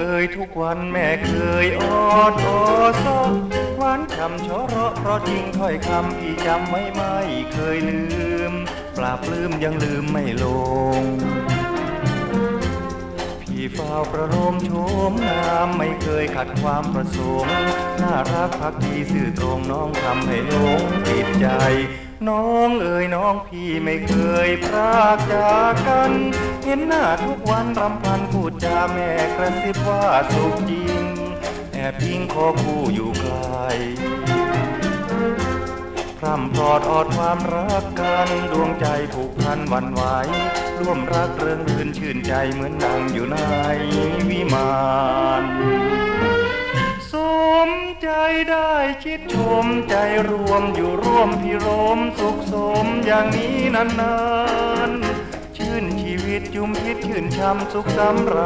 เอ่ยทุกวันแม่เคยอดออซอหวานฉ่ำชอเราะเพราะจริงถ้อยคำพี่จำไว้ไม่เคยลืม ปราบลืมยังลืมไม่ลง พี่เฝ้าประโลมโฉมงามไม่เคยขัดความประสงค์น่ารักพักดีสื่อตรงน้องทำให้หลงติดใจ น้องเอ๋ยน้องพี่ไม่เคยพรากจากกัน เห็นหน้าทุกวันรำพันพูดจาแม่กระซิบว่าสุขจริง แอบพิงคอคู่อยู่ไกลพร่ำพรอดออดความรักกันดวงใจผูกพันหวันไหวร่วมรักเรื่องรื่นชื่นใจเหมือนดังอยู่ในวิมาน มใจได้ชิดชมใจรวมอยู่ร่วมพิรมสุขสมอย่างนี้นานๆ ชื่นชีวิตจุมพิษชื่นช่ำสุขสำราญ